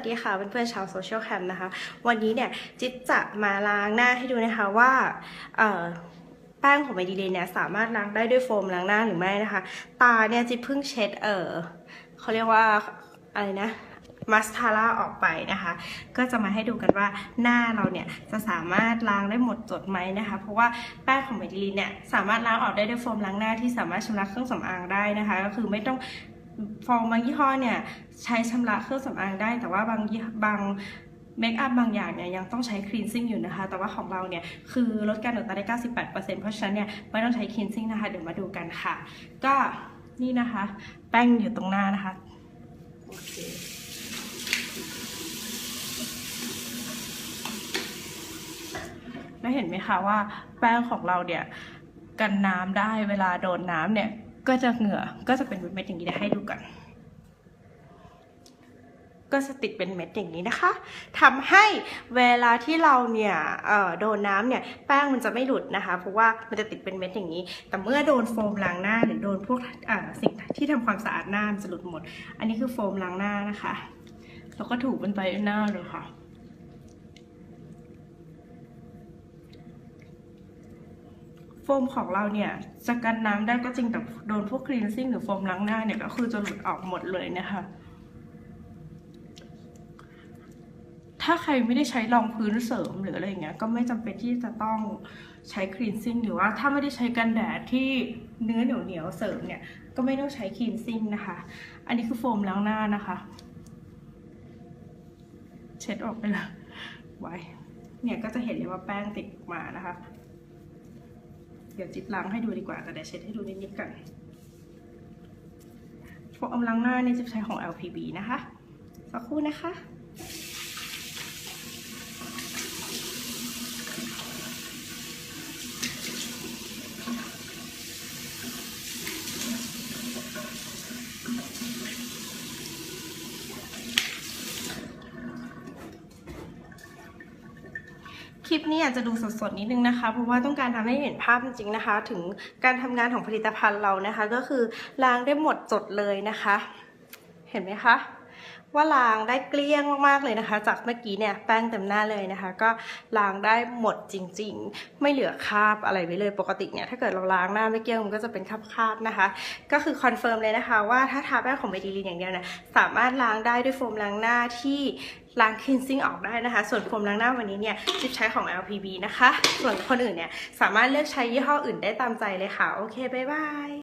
สวัสดีค่ะเพื่อนๆชาวโซเชียลแคมนะคะ วันนี้เนี่ยจิ๊บจะมาล้างหน้าให้ดูนะคะว่าแป้งของไมดีเลนเนี่ยสามารถล้างได้ด้วยโฟมล้างหน้าหรือไม่นะคะ ตาเนี่ยจิ๊บเพิ่งเช็ดเออเขาเรียกว่าอะไรนะมาสคาร่าออกไปนะคะ ก็จะมาให้ดูกันว่าหน้าเราเนี่ยจะสามารถล้างได้หมดจดไหมนะคะ เพราะว่าแป้งของไมดีลีนเนี่ยสามารถล้างออกได้ด้วยโฟมล้างหน้าที่สามารถชำระเครื่องสำอางได้นะคะ ก็คือไม่ต้อง โฟมบางยี่ห้อเนี่ยใช้ชำระเครื่องสำอางได้ แต่ว่าบางบางเมคอัพบางอย่างเนี่ยยังต้องใช้คลีนซิ่งอยู่นะคะ แต่ว่าของเราเนี่ยคือลดการหดตาได้ 98%เพราะฉะนั้นเนี่ยไม่ต้องใช้คลีนซิ่งนะคะ เดี๋ยวมาดูกันค่ะ ก็นี่นะคะ แป้งอยู่ตรงหน้านะคะโอเคแล้วเห็นไหมคะว่าแป้งของเราเนี่ยกันน้ำได้เวลาโดนน้ำเนี่ย ก็จะเหงื่อก็จะเป็นเม็ดๆอย่างนี้เดี๋ยวให้ดูกันก็จะติดเป็นเม็ดอย่างนี้นะคะทำให้เวลาที่เราเนี่ยโดนน้ำเนี่ยแป้งมันจะไม่หลุดนะคะ เพราะว่ามันจะติดเป็นเม็ดอย่างนี้ แต่เมื่อโดนโฟมล้างหน้าหรือโดนพวกสิ่งที่ทำความสะอาดหน้ามันจะหลุดหมด อันนี้คือโฟมล้างหน้านะคะ แล้วก็ถูบนใบหน้าเลยค่ะ ฟมของเราเนี่ยจะกันน้ำได้ก็จริงแต่โดนพวกคลีนซิ่งหรือโฟมล้างหน้าเนี่ยก็คือจะหลุดออกหมดเลยนะคะ ถ้าใครไม่ได้ใช้รองพื้นเสริมหรืออะไรอย่างเงี้ยก็ไม่จำเป็นที่จะต้องใช้คลีนซิ่งหรือว่าถ้าไม่ได้ใช้กันแดดที่เนื้อเหนียวเหนียวเสริมเนี่ยก็ไม่ต้องใช้คลีนซิ่งนะคะ อันนี้คือโฟมล้างหน้านะคะ เช็ดออกไปเลยไว้เนี่ยก็จะเห็นเลยว่าแป้งติดมานะคะ เดี๋ยวจิ๊บล้างให้ดูดีกว่า แต่เดี๋ยวเช็ดให้ดูนิดๆก่อนโฟมล้างหน้านี่จะใช้ของ LPB นะคะ สักครู่นะคะ คลิปนี้อาจจะดูสดๆนิดนึงนะคะ เพราะว่าต้องการทำให้เห็นภาพจริงๆนะคะ ถึงการทำงานของผลิตภัณฑ์เรานะคะ ก็คือล้างได้หมดจดเลยนะคะ เห็นไหมคะ ว่าล้างได้เกลี้ยงมากๆเลยนะคะ จากเมื่อกี้เนี่ยแป้งเต็มหน้าเลยนะคะ ก็ล้างได้หมดจริง ๆ ไม่เหลือคราบอะไรไว้เลยปกติเนี่ยถ้าเกิดเราล้างหน้าไม่เกลี้ยงมันก็จะเป็นคราบๆนะคะ ก็คือคอนเฟิร์มเลยนะคะ ว่าถ้าทาแป้งของเมดิลีนอย่างเดียวเนี่ยสามารถล้างได้ด้วยโฟมล้างหน้าที่ล้างคลีนซิ่งออกได้นะคะ ส่วนโฟมล้างหน้าวันนี้เนี่ยจิ๊บใช้ของ LPB นะคะ ส่วนคนอื่นเนี่ยสามารถเลือกใช้ยี่ห้ออื่นได้ตามใจเลยค่ะ โอเค บ๊ายบาย